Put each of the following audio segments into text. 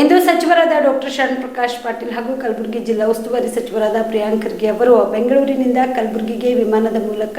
ಇಂದು ಸಚಿವರಾದ ಡಾಕ್ಟರ್ ಶರಣ್ ಪ್ರಕಾಶ್ ಪಾಟೀಲ್ ಹಾಗೂ ಕಲಬುರಗಿ ಜಿಲ್ಲಾ ಉಸ್ತುವಾರಿ ಸಚಿವರಾದ ಪ್ರಿಯಾಂಕ್ ಖರ್ಗೆ ಅವರು ಬೆಂಗಳೂರಿನಿಂದ ಕಲಬುರಗಿಗೆ ವಿಮಾನದ ಮೂಲಕ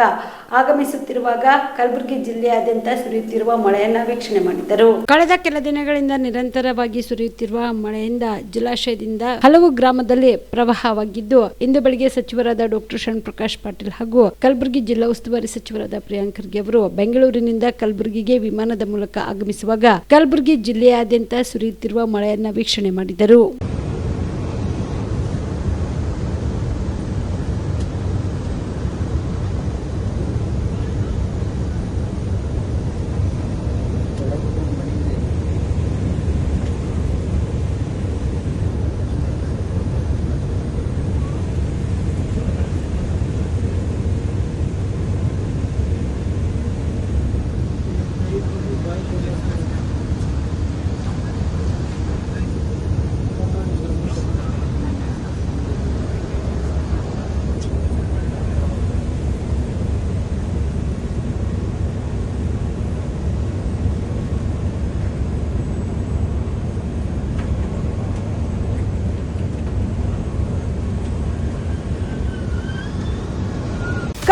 ಆಗಮಿಸುತ್ತಿರುವಾಗ ಕಲಬುರಗಿ ಜಿಲ್ಲೆಯಾದ್ಯಂತ ಸುರಿಯುತ್ತಿರುವ ಮಳೆಯನ್ನ ವೀಕ್ಷಣೆ ಮಾಡಿದರು. ಕಳೆದ ಕೆಲ ದಿನಗಳಿಂದ ನಿರಂತರವಾಗಿ ಸುರಿಯುತ್ತಿರುವ ಮಳೆಯಿಂದ ಜಲಾಶಯದಿಂದ ಹಲವು ಗ್ರಾಮದಲ್ಲಿ ಪ್ರವಾಹವಾಗಿದ್ದು, ಇಂದು ಬೆಳಿಗ್ಗೆ ಸಚಿವರಾದ ಡಾಕ್ಟರ್ ಶರಣ್ ಪ್ರಕಾಶ್ ಪಾಟೀಲ್ ಹಾಗೂ ಕಲಬುರಗಿ ಜಿಲ್ಲಾ ಉಸ್ತುವಾರಿ ಸಚಿವರಾದ ಪ್ರಿಯಾಂಕ್ ಖರ್ಗೆ ಅವರು ಬೆಂಗಳೂರಿನಿಂದ ಕಲಬುರಗಿಗೆ ವಿಮಾನದ ಮೂಲಕ ಆಗಮಿಸುವಾಗ ಕಲಬುರಗಿ ಜಿಲ್ಲೆಯಾದ್ಯಂತ ಸುರಿಯುತ್ತಿರುವ ಮಳೆಯನ್ನ ವೀಕ್ಷಣೆ ಮಾಡಿದರು.